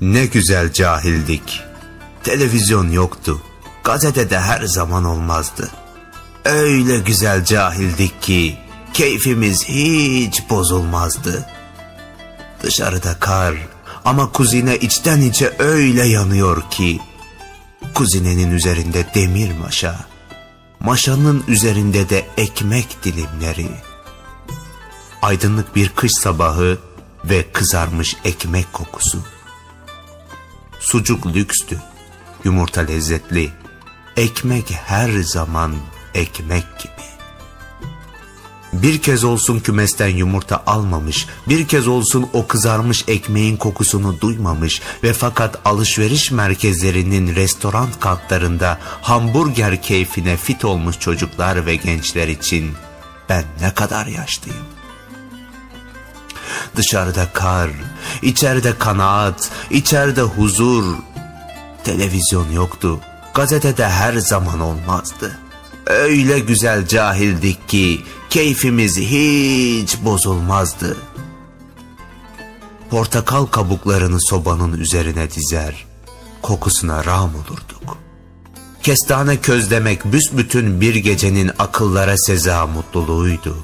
Ne güzel cahildik. Televizyon yoktu. Gazetede her zaman olmazdı. Öyle güzel cahildik ki keyfimiz hiç bozulmazdı. Dışarıda kar ama kuzine içten içe öyle yanıyor ki kuzinenin üzerinde demir maşa, maşanın üzerinde de ekmek dilimleri. Aydınlık bir kış sabahı ve kızarmış ekmek kokusu. Sucuk lükstü, yumurta lezzetli, ekmek her zaman ekmek gibi. Bir kez olsun kümesten yumurta almamış, bir kez olsun o kızarmış ekmeğin kokusunu duymamış ve fakat alışveriş merkezlerinin restoran katlarında hamburger keyfine fit olmuş çocuklar ve gençler için ben ne kadar yaşlıyım. Dışarıda kar, içeride kanaat, içeride huzur. Televizyon yoktu, gazetede her zaman olmazdı. Öyle güzel cahildik ki keyfimiz hiç bozulmazdı. Portakal kabuklarını sobanın üzerine dizer, kokusuna ram olurduk. Kestane közlemek büsbütün bir gecenin akıllara seza mutluluğuydu.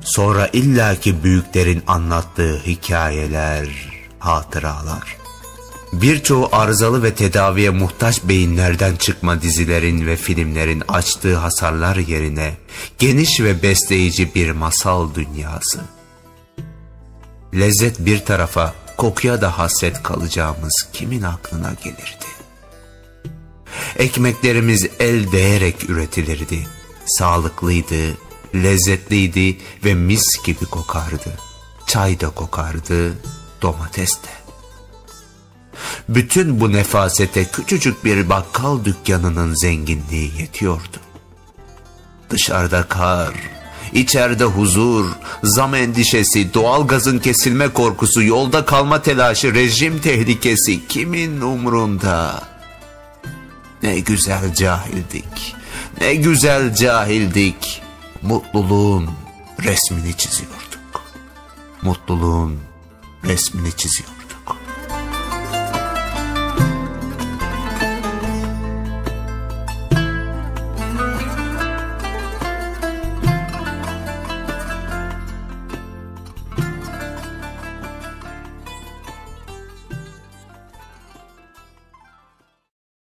Sonra illaki büyüklerin anlattığı hikayeler, hatıralar. Birçoğu arızalı ve tedaviye muhtaç beyinlerden çıkma dizilerin ve filmlerin açtığı hasarlar yerine geniş ve besleyici bir masal dünyası. Lezzet bir tarafa, kokuya da hasret kalacağımız kimin aklına gelirdi? Ekmeklerimiz el değerek üretilirdi. Sağlıklıydı, lezzetliydi ve mis gibi kokardı. Çay da kokardı, domates de. Bütün bu nefasete küçücük bir bakkal dükkanının zenginliği yetiyordu. Dışarıda kar, içeride huzur, zam endişesi, doğal gazın kesilme korkusu, yolda kalma telaşı, rejim tehlikesi kimin umrunda? Ne güzel cahildik, ne güzel cahildik. Mutluluğun resmini çiziyorduk. Mutluluğun resmini çiziyorduk.